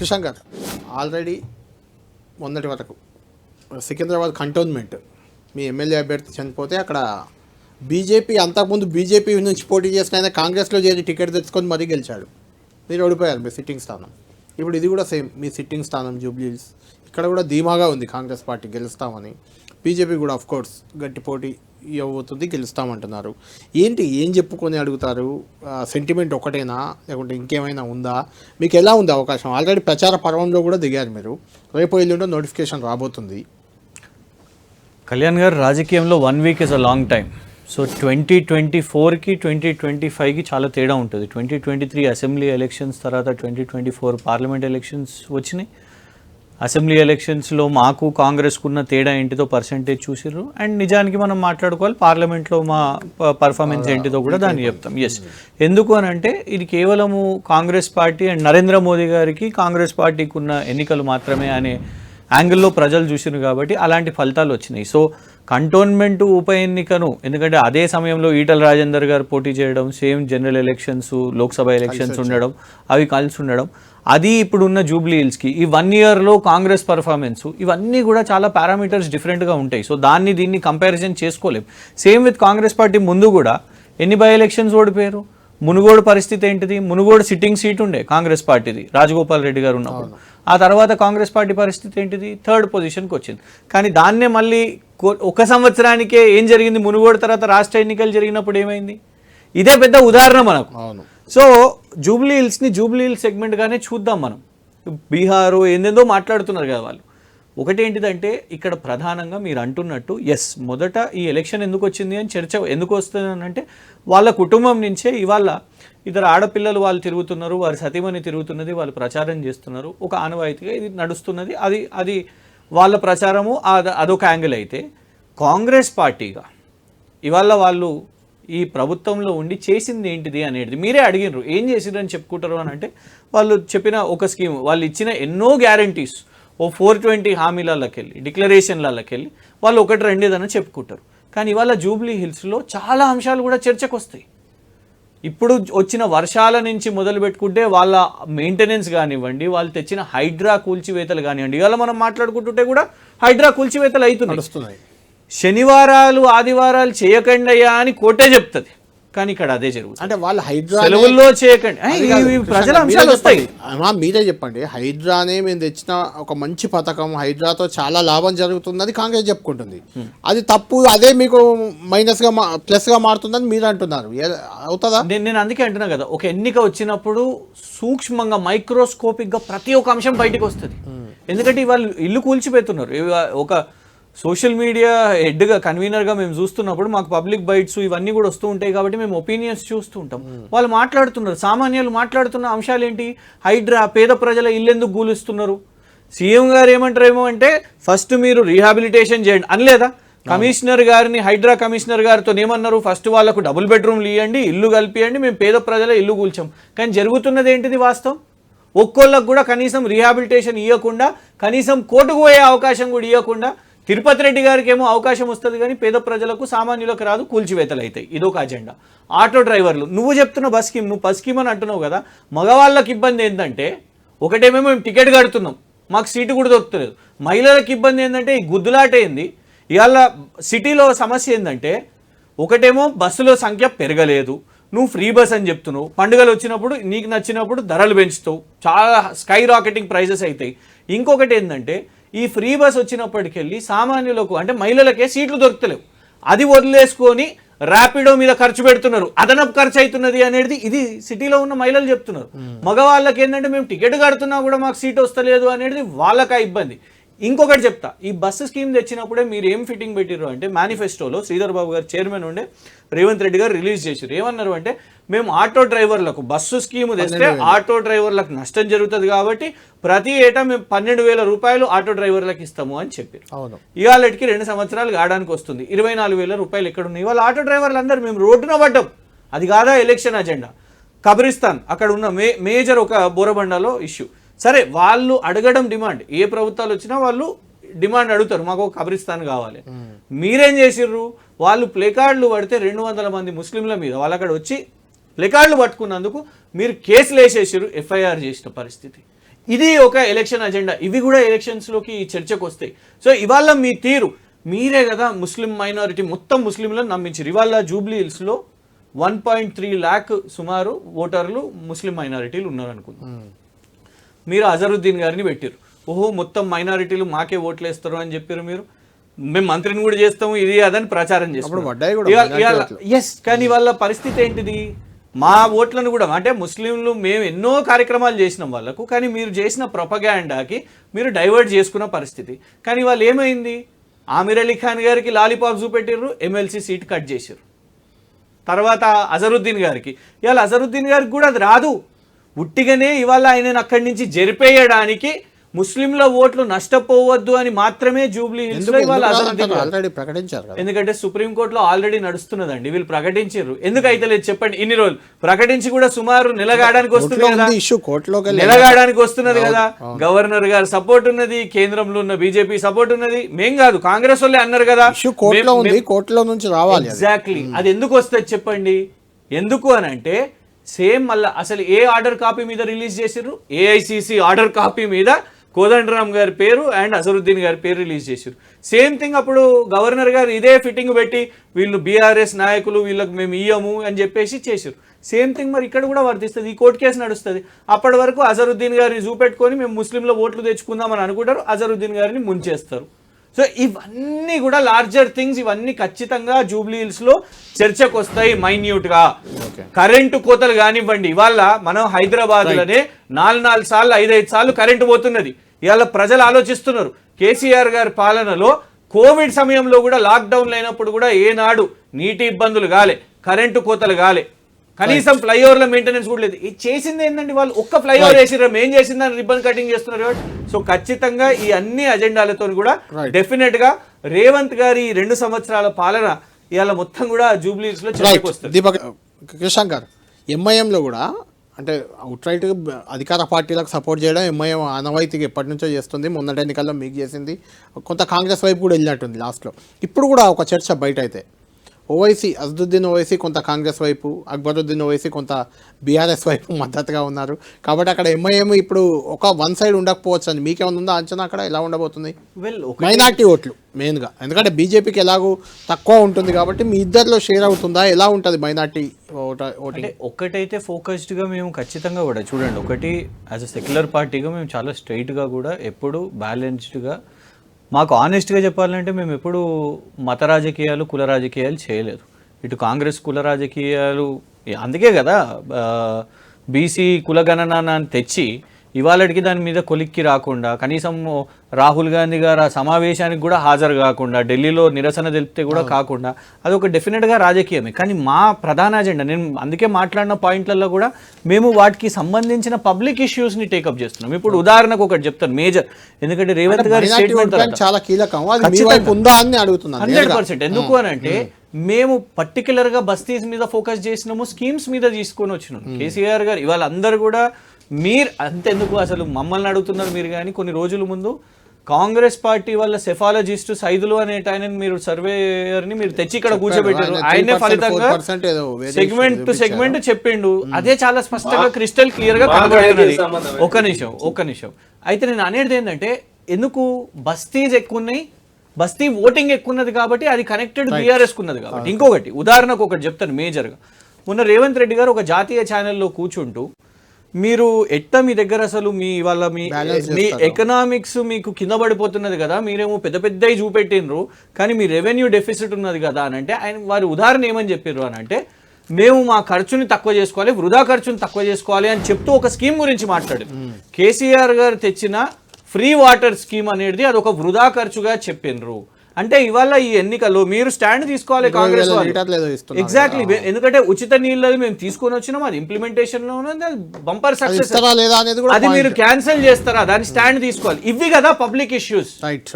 కిషన్ గారు ఆల్రెడీ మొన్నటి వరకు సికింద్రాబాద్ కంటోన్మెంట్ మీ ఎమ్మెల్యే అభ్యర్థి చనిపోతే అక్కడ బీజేపీ అంతకుముందు బీజేపీ నుంచి పోటీ చేసిన ఆయన కాంగ్రెస్లో చేరి టికెట్ తెచ్చుకొని మరీ గెలిచాడు. మీరు ఓడిపోయారు మీ సిట్టింగ్ స్థానం. ఇప్పుడు ఇది కూడా సేమ్ మీ సిట్టింగ్ స్థానం జూబ్లీస్ ఇక్కడ కూడా ధీమాగా ఉంది కాంగ్రెస్ పార్టీ గెలుస్తామని. బీజేపీ కూడా అఫ్ కోర్స్ గట్టి పోటీ ఇవ్వబోతుంది గెలుస్తామంటున్నారు. ఏంటి ఏం చెప్పుకొని అడుగుతారు? సెంటిమెంట్ ఒకటేనా? లేకుంటే ఇంకేమైనా ఉందా? మీకు ఎలా ఉంది అవకాశం? ఆల్రెడీ ప్రచార పర్వంలో కూడా దిగారు మీరు. రేపు ఎల్లుండో నోటిఫికేషన్ రాబోతుంది. కళ్యాణ్ గారు రాజకీయంలో one week is a long time so twenty twenty ఫోర్కి ట్వంటీ ట్వంటీ ఫైవ్కి చాలా తేడా ఉంటుంది. Twenty twenty three assembly elections తర్వాత twenty twenty four parliament elections వచ్చినాయి. అసెంబ్లీ ఎలక్షన్స్లో మాకు కాంగ్రెస్కున్న తేడా ఏంటిదో పర్సంటేజ్ చూసిర్రు. అండ్ నిజానికి మనం మాట్లాడుకోవాలి పార్లమెంట్లో మా పర్ఫార్మెన్స్ ఏంటిదో కూడా దాన్ని చెప్తాం. ఎస్ ఎందుకు అని అంటే ఇది కేవలము కాంగ్రెస్ పార్టీ అండ్ నరేంద్ర మోదీ గారికి కాంగ్రెస్ పార్టీకి ఉన్న ఎన్నికలు మాత్రమే అనే యాంగిల్లో ప్రజలు చూసిరు కాబట్టి అలాంటి ఫలితాలు వచ్చినాయి. సో కంటోన్మెంట్ ఉప ఎన్నికను ఎందుకంటే అదే సమయంలో ఈటల రాజేందర్ గారు పోటీ చేయడం same general elections Lok Sabha elections ఉండడం అవి కలిసి ఉండడం అది ఇప్పుడున్న జూబ్లీ హిల్స్కి ఈ వన్ ఇయర్లో కాంగ్రెస్ పర్ఫార్మెన్స్ ఇవన్నీ కూడా చాలా పారామీటర్స్ డిఫరెంట్గా ఉంటాయి. సో దాన్ని దీన్ని కంపారిజన్ చేసుకోలేం. సేమ్ విత్ కాంగ్రెస్ పార్టీ ముందు కూడా ఎన్ని బై ఎలక్షన్స్ ఓడిపోయారు? మునుగోడు పరిస్థితి ఏంటిది? మునుగోడు సిట్టింగ్ సీట్ ఉండే కాంగ్రెస్ పార్టీది రాజగోపాల్ రెడ్డి గారు ఉన్నప్పుడు. ఆ తర్వాత కాంగ్రెస్ పార్టీ పరిస్థితి ఏంటిది? థర్డ్ పొజిషన్కి వచ్చింది. కానీ దాన్నే మళ్ళీ ఒక సంవత్సరానికే ఏం జరిగింది? మునుగోడు తర్వాత రాష్ట్ర ఎన్నికలు జరిగినప్పుడు ఏమైంది? ఇదే పెద్ద ఉదాహరణ మనకు. సో జూబ్లీ హిల్స్ని జూబ్లీ హిల్స్ సెగ్మెంట్గానే చూద్దాం మనం. బీహారు ఏందేందో మాట్లాడుతున్నారు కదా వాళ్ళు. ఒకటి ఏంటిదంటే ఇక్కడ ప్రధానంగా మీరు అంటున్నట్టు ఎస్ మొదట ఈ ఎలక్షన్ ఎందుకు వచ్చింది అని చర్చ ఎందుకు వస్తుంది అని అంటే వాళ్ళ కుటుంబం నుంచే ఇవాళ ఇద్దరు ఆడపిల్లలు వాళ్ళు తిరుగుతున్నారు వారి సతీమణి తిరుగుతున్నది వాళ్ళు ప్రచారం చేస్తున్నారు ఒక ఆనవాయితీగా ఇది నడుస్తున్నది. అది అది వాళ్ళ ప్రచారము అదొక యాంగిల్ అయితే కాంగ్రెస్ పార్టీగా ఇవాళ వాళ్ళు ఈ ప్రభుత్వంలో ఉండి చేసింది ఏంటిది అనేది మీరే అడిగినారు ఏం చేసిండ్రు అని చెప్పుకుంటారు అని అంటే వాళ్ళు చెప్పిన ఒక స్కీమ్ వాళ్ళు ఇచ్చిన ఎన్నో గ్యారంటీస్ ఓ ఫోర్ ట్వంటీ హామీలకి వెళ్ళి డిక్లరేషన్లకి వెళ్ళి వాళ్ళు ఒకటి రెండేదని చెప్పుకుంటారు. కానీ ఇవాళ జూబ్లీ హిల్స్లో చాలా అంశాలు కూడా చర్చకు వస్తాయి ఇప్పుడు వచ్చిన వర్షాల నుంచి మొదలు పెట్టుకుంటే వాళ్ళ మెయింటెనెన్స్ కానివ్వండి వాళ్ళు తెచ్చిన హైడ్రా కూల్చివేతలు కానివ్వండి ఇవాళ మనం మాట్లాడుకుంటుంటే కూడా హైడ్రా కూల్చివేతలు అవుతున్నాయి. శనివారాలు ఆదివారాలు చేయకండి అయ్యా అని కోర్టే చెప్తుంది. కానీ ఇక్కడ అదే జరుగుతుంది. అంటే వాళ్ళు హైడ్రా సెలవుల్లో చేయకండి. ప్రజల అంశాలు మీరే వస్తాయి. మీరే చెప్పండి. హైడ్రానే మేము తెచ్చిన ఒక మంచి పథకం హైడ్రాతో చాలా లాభం జరుగుతుందని కాంగ్రెస్ చెప్పుకుంటుంది. అది తప్పు అదే మీకు మైనస్గా ప్లస్గా మారుతుందని మీరు అంటున్నారు. అవుతుందా? నేను నేను అందుకే అంటున్నా కదా ఒక ఎన్నిక వచ్చినప్పుడు సూక్ష్మంగా మైక్రోస్కోపిక్గా ప్రతి ఒక్క అంశం బయటకు వస్తుంది. ఎందుకంటే వాళ్ళు ఇల్లు కూల్చిపోతున్నారు ఒక సోషల్ మీడియా హెడ్గా కన్వీనర్గా మేము చూస్తున్నప్పుడు మాకు పబ్లిక్ బైట్స్ ఇవన్నీ కూడా వస్తూ ఉంటాయి కాబట్టి మేము ఒపీనియన్స్ చూస్తూ ఉంటాం. వాళ్ళు మాట్లాడుతున్నారు. సామాన్యులు మాట్లాడుతున్న అంశాలు ఏంటి హైడ్రా పేద ప్రజల ఇల్లు ఎందుకు కూలుస్తున్నారు సీఎం గారు ఏమంటారేమో అంటే ఫస్ట్ మీరు రీహాబిలిటేషన్ చేయండి అనలేదా? కమిషనర్ గారిని హైడ్రా కమిషనర్ గారితో ఏమన్నారు? ఫస్ట్ వాళ్ళకు డబుల్ బెడ్రూమ్లు ఇవ్వండి ఇల్లు కలిపియండి మేము పేద ప్రజల ఇల్లు కూల్చాం కానీ జరుగుతున్నది ఏంటిది వాస్తవం? ఒక్కోళ్ళకు కూడా కనీసం రీహాబిలిటేషన్ ఇవ్వకుండా కనీసం కోర్టుకు పోయే అవకాశం కూడా ఇవ్వకుండా తిరుపతి రెడ్డి గారికి ఏమో అవకాశం వస్తుంది కానీ పేద ప్రజలకు సామాన్యులకు రాదు కూల్చివేతలు అవుతాయి ఇదొక అజెండా. ఆటో డ్రైవర్లు నువ్వు చెప్తున్న బస్ స్కీమ్ నువ్వు బస్ స్కీమ్ అని అంటున్నావు కదా మగవాళ్ళకి ఇబ్బంది ఏంటంటే ఒకటేమో మేము టికెట్ కడుతున్నాం మాకు సీటు కూడా దొరుకుతలేదు. మహిళలకు ఇబ్బంది ఏంటంటే ఈ గుద్దులాట ఏంది? ఇవాళ సిటీలో సమస్య ఏంటంటే ఒకటేమో బస్సులో సంఖ్య పెరగలేదు. నువ్వు ఫ్రీ బస్ అని చెప్తున్నావు. పండుగలు వచ్చినప్పుడు నీకు నచ్చినప్పుడు ధరలు పెంచుతావు. చాలా స్కై రాకెటింగ్ ప్రైజెస్ అవుతాయి ఇంకొకటి ఏంటంటే ఈ ఫ్రీ బస్ వచ్చినప్పటికెళ్ళి సామాన్యులకు అంటే మహిళలకే సీట్లు దొరుకుతలేవు. అది వదిలేసుకొని ర్యాపిడో మీద ఖర్చు పెడుతున్నారు. అదనపు ఖర్చు అవుతున్నది అనేది ఇది సిటీలో ఉన్న మహిళలు చెప్తున్నారు. మగవాళ్ళకి ఏంటంటే మేము టికెట్ కడుతున్నా కూడా మాకు సీట్ వస్తలేదు అనేది వాళ్ళకి ఇబ్బంది. ఇంకొకటి చెప్తా. ఈ బస్సు స్కీమ్ తెచ్చినప్పుడే మీరు ఏం ఫిట్టింగ్ పెట్టిర్రు అంటే మేనిఫెస్టోలో శ్రీధర్ బాబు గారు చైర్మన్ ఉండే రేవంత్ రెడ్డి గారు రిలీజ్ చేశారు ఏమన్నారు అంటే మేము ఆటో డ్రైవర్లకు బస్సు స్కీమ్ తెస్తే ఆటో డ్రైవర్లకు నష్టం జరుగుతుంది కాబట్టి ప్రతి ఏటా మేము పన్నెండు వేల రూపాయలు ఆటో డ్రైవర్లకు ఇస్తాము అని చెప్పారు అవును. ఇవాళకి రెండు సంవత్సరాలు గాడానికి వస్తుంది. ఇరవై నాలుగు వేల రూపాయలు ఎక్కడ ఉన్నాయి ఇవాళ ఆటో డ్రైవర్లు అందరూ మేము రోడ్డున పడ్డాం. అది కాదా ఎలక్షన్ అజెండా. కబ్రిస్తాన్ అక్కడ ఉన్న మే మేజర్ ఒక బోరబండలో ఇష్యూ. సరే వాళ్ళు అడగడం డిమాండ్. ఏ ప్రభుత్వాలు వచ్చినా వాళ్ళు డిమాండ్ అడుగుతారు. మాకు ఒక కబ్రిస్తాన్ కావాలి. మీరేం చేసిర్రు? వాళ్ళు ప్లేకార్డులు పడితే రెండు వందల మంది ముస్లింల మీద వాళ్ళు అక్కడ వచ్చి ప్లేకార్డులు పట్టుకున్నందుకు మీరు కేసులు వేసేసారు ఎఫ్ఐఆర్ చేసిన పరిస్థితి. ఇది ఒక ఎలక్షన్ అజెండా. ఇవి కూడా ఎలక్షన్స్లోకి చర్చకు వస్తాయి. సో ఇవాళ మీ తీరు. మీరే కదా ముస్లిం మైనారిటీ మొత్తం ముస్లింలను నమ్మించారు ఇవాళ జూబ్లీ హిల్స్లో వన్ పాయింట్ త్రీ ల్యాక్ సుమారు ఓటర్లు ముస్లిం మైనారిటీలు ఉన్నారు అనుకుందాం మీరు అజరుద్దీన్ గారిని పెట్టారు ఓహో మొత్తం మైనారిటీలు మాకే ఓట్లు వేస్తారు అని చెప్పారు మీరు. మేము మంత్రిని కూడా చేస్తాము ఇది అదని ప్రచారం ఓట్లు. ఎస్ కానీ వాళ్ళ పరిస్థితి ఏంటిది? మా ఓట్లను కూడా అంటే ముస్లింలు మేము ఎన్నో కార్యక్రమాలు చేసినాం వాళ్ళకు కానీ మీరు చేసిన ప్రొపగాండాకి మీరు డైవర్ట్ చేసుకున్న పరిస్థితి. కానీ వాళ్ళు ఏమైంది? ఆమిర్ అలీ ఖాన్ గారికి లాలీపాప్ చూపెట్టారు ఎమ్మెల్సీ సీట్ కట్ చేశారు తర్వాత అజరుద్దీన్ గారికి. ఇవాళ అజరుద్దీన్ గారికి కూడా అది రాదు. ఉట్టిగానే ఇవాళ ఆయనను అక్కడి నుంచి జరిపేయడానికి ముస్లింల ఓట్లు నష్టపోవద్దు అని మాత్రమే జూబ్లీ ప్రకటించారు ఎందుకంటే సుప్రీంకోర్టులో ఆల్రెడీ నడుస్తున్నదండి. వీళ్ళు ప్రకటించారు ఎందుకు అయితే లేదు చెప్పండి. ఇన్ని రోజులు ప్రకటించి కూడా సుమారు నెలగాడానికి వస్తుంది కదా. నిలగాడానికి వస్తున్నది కదా. గవర్నర్ గారు సపోర్ట్ ఉన్నది కేంద్రంలో ఉన్న బీజేపీ సపోర్ట్ ఉన్నది. మేం కాదు కాంగ్రెస్ వాళ్ళే అన్నారు కదా. కోర్టులో నుంచి రావాలి ఎగ్జాక్ట్లీ అది ఎందుకు వస్తుంది చెప్పండి? ఎందుకు అని అంటే సేమ్ మళ్ళీ అసలు ఏ ఆర్డర్ కాపీ మీద రిలీజ్ చేసిర్రు? ఏఐసిసి ఆర్డర్ కాపీ మీద కోదండరామ్ గారి పేరు అండ్ అసరుద్దీన్ గారి పేరు రిలీజ్ చేశారు సేమ్ థింగ్ అప్పుడు గవర్నర్ గారు ఇదే ఫిట్టింగ్ పెట్టి వీళ్ళు బీఆర్ఎస్ నాయకులు వీళ్ళకి మేము ఇయ్యము అని చెప్పేసి చేశారు సేమ్ థింగ్ మరి ఇక్కడ కూడా వర్తిస్తుంది. ఈ కోర్టు కేసు నడుస్తుంది. అప్పటి వరకు అజరుద్దీన్ గారిని చూపెట్టుకొని మేము ముస్లింల ఓట్లు తెచ్చుకుందామని అనుకుంటారు. అజరుద్దీన్ గారిని ముంచేస్తారు. సో ఇవన్నీ కూడా లార్జర్ థింగ్స్ ఇవన్నీ ఖచ్చితంగా జూబ్లీ హిల్స్లో చర్చకు వస్తాయి మైన్యూట్గా. Okay. కరెంటు కోతలు కానివ్వండి ఇవాళ మనం హైదరాబాద్లోనే నాలుగు నాలుగు సార్లు ఐదైదు సార్లు కరెంటు పోతున్నది. ఇవాళ ప్రజలు ఆలోచిస్తున్నారు కేసీఆర్ గారి పాలనలో కోవిడ్ సమయంలో కూడా లాక్డౌన్ లేనప్పుడు కూడా ఏనాడు నీటి ఇబ్బందులు కాలే కరెంటు కోతలు కాలే. కనీసం ఫ్లైఓవర్ల మెయింటెనెన్స్ కూడా లేదు. ఇది చేసింది ఏంటంటే వాళ్ళు? ఒక్క ఫ్లైఓవర్ వేసిర్రు? ఏం చేసిందని రిబ్బన్ కటింగ్ చేస్తున్నారు సో ఖచ్చితంగా ఈ అన్ని అజెండాలతో కూడా. డెఫినెట్గా రేవంత్ గారి ఈ రెండు సంవత్సరాల పాలన ఇవాళ మొత్తం కూడా జూబ్లీస్లో వస్తుంది దీపక్ కృష్ణాంక్ గారు ఎంఐఎంలో కూడా అంటే అవుట్ రైట్ అధికార పార్టీలకు సపోర్ట్ చేయడం ఎంఐఎం ఆనవాయితీగా ఎప్పటి నుంచో చేస్తుంది. మొన్నటి ఎన్నికల్లో మీకు చేసింది. కొంత కాంగ్రెస్ వైపు కూడా వెళ్ళినట్టుంది లాస్ట్లో ఇప్పుడు కూడా ఒక చర్చ బయట అయితే ఓవైసీ అజదుద్దీన్ ఓవైసీ కొంత కాంగ్రెస్ వైపు అక్బరుద్దీన్ ఓవైసీ కొంత బీఆర్ఎస్ వైపు మద్దతుగా ఉన్నారు. కాబట్టి అక్కడ ఎంఐఎం ఇప్పుడు ఒక వన్ సైడ్ ఉండకపోవచ్చు అని మీకేమైనా ఉందా అంచనా అక్కడ? ఎలా ఉండబోతుంది? మైనార్టీ ఓట్లు మెయిన్గా. ఎందుకంటే బీజేపీకి ఎలాగో తక్కువ ఉంటుంది కాబట్టి మీ ఇద్దరిలో షేర్ అవుతుందా? ఎలా ఉంటుంది మైనార్టీ అంటే ఒక్కటైతే ఫోకస్డ్గా మేము ఖచ్చితంగా కూడా చూడండి. ఒకటి యాజ్ అ సెక్యులర్ పార్టీగా మేము చాలా స్ట్రైట్గా కూడా ఎప్పుడు బ్యాలెన్స్డ్గా మాకు ఆనెస్ట్గా చెప్పాలంటే మేము ఎప్పుడు మత రాజకీయాలు కుల రాజకీయాలు చేయలేదు. ఇటు కాంగ్రెస్ కుల రాజకీయాలు అందుకే కదా బీసీ కులగణన అని తెచ్చి ఇవాళకి దాని మీద కొలిక్కి రాకుండా కనీసం రాహుల్ గాంధీ గారు ఆ సమావేశానికి కూడా హాజరు కాకుండా ఢిల్లీలో నిరసన తెలిపితే కూడా కాకుండా అది ఒక డెఫినెట్గా రాజకీయమే. కానీ మా ప్రధాన అజెండా నేను అందుకే మాట్లాడిన పాయింట్లలో కూడా మేము వాటికి సంబంధించిన పబ్లిక్ ఇష్యూస్ని టేకప్ చేస్తున్నాం. ఇప్పుడు ఉదాహరణకు ఒకటి చెప్తాను మేజర్ ఎందుకంటే రేవంత్ గారి స్టేట్మెంట్ చాలా కీలకం. హండ్రెడ్. పర్సెంట్. ఎందుకు అని అంటే మేము పర్టికులర్గా బస్తీస్ మీద ఫోకస్ చేసినాము స్కీమ్స్ మీద తీసుకొని వచ్చినాం కేసీఆర్ గారు ఇవాళ అందరు కూడా మీరు అంతెందుకు అసలు మమ్మల్ని అడుగుతున్నారు మీరు కానీ కొన్ని రోజుల ముందు? కాంగ్రెస్ పార్టీ వాళ్ళ సెఫాలజిస్ట్ సైదులు అనే ఆయన మీరు సర్వేయర్ని మీరు తెచ్చి ఇక్కడ కూర్చోబెట్టారు. ఆయన ఆయనే 3% ఫలితంగా 4% ఏదో వేరే సెగ్మెంట్ టు సెగ్మెంట్ చెప్పిండు. అదే చాలా స్పష్టంగా క్రిస్టల్ క్లియర్గా కనబడుతున్నది. ఒక నిమిషం ఒక నిమిషం. అయితే నేను అనేది ఏంటంటే ఎందుకు బస్తీస్ ఎక్కువ ఉన్నాయి బస్తీ ఓటింగ్ ఎక్కువ ఉన్నది కాబట్టి అది కనెక్టెడ్ బీఆర్ఎస్ ఉన్నది కాబట్టి. ఇంకొకటి ఉదాహరణకు ఒకటి చెప్తాను మేజర్గా మొన్న రేవంత్ రెడ్డి గారు ఒక జాతీయ ఛానల్లో కూర్చుంటూ మీరు ఎట్ట మీ దగ్గర అసలు మీ వాళ్ళ మీ మీ. ఎకనామిక్స్ మీకు కింద పడిపోతున్నది కదా మీరేమో పెద్ద పెద్దవి చూపెట్టినరు కానీ మీ రెవెన్యూ డెఫిసిట్ ఉన్నది కదా అని అంటే ఆయన వారి ఉదాహరణ ఏమని చెప్పారు అని అంటే మేము మా ఖర్చుని తక్కువ చేసుకోవాలి వృధా ఖర్చుని తక్కువ చేసుకోవాలి అని చెప్తూ ఒక స్కీమ్ గురించి మాట్లాడారు. కేసీఆర్ గారు తెచ్చిన ఫ్రీ వాటర్ స్కీమ్ అనేది అది ఒక వృధా ఖర్చుగా చెప్పినరు అంటే ఇవాళ ఈ ఎన్నికల్లో మీరు స్టాండ్ తీసుకోవాలి కాంగ్రెస్ వాళ్ళు. ఎగ్జాక్ట్లీ ఎందుకంటే ఉచిత నీళ్ళది మేము తీసుకొని వచ్చినాం అది ఇంప్లిమెంటేషన్లో బంపర్ సక్సెస్ అది మీరు క్యాన్సిల్ చేస్తారా దాని స్టాండ్ తీసుకోవాలి. ఇవి కదా పబ్లిక్ ఇష్యూస్ రైట్